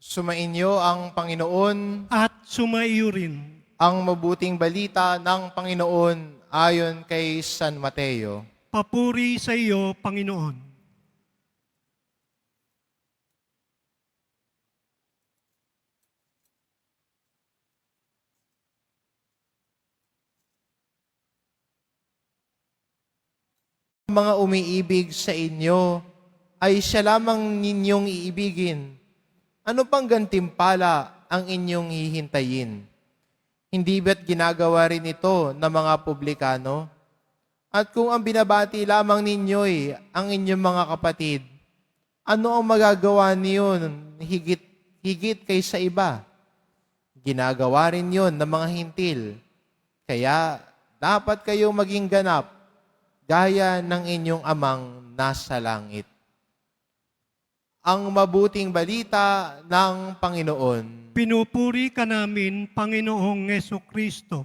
Sumainyo ang Panginoon, at sumaiyo rin. ang mabuting balita ng Panginoon ayon kay San Mateo. Papuri sa iyo, Panginoon. Mga umiibig sa inyo, ay siya lamang ninyong iibigin. Ano pang gantimpala ang inyong hihintayin? Hindi ba't ginagawa rin ito ng mga publikano? At kung ang binabati lamang ninyo'y ang inyong mga kapatid, ano ang magagawa niyon higit, higit kaysa iba? Ginagawa rin yon ng mga hintil. Kaya dapat kayong maging ganap gaya ng inyong amang nasa langit. Ang mabuting balita ng Panginoon. Pinupuri ka namin, Panginoong Yeso Kristo.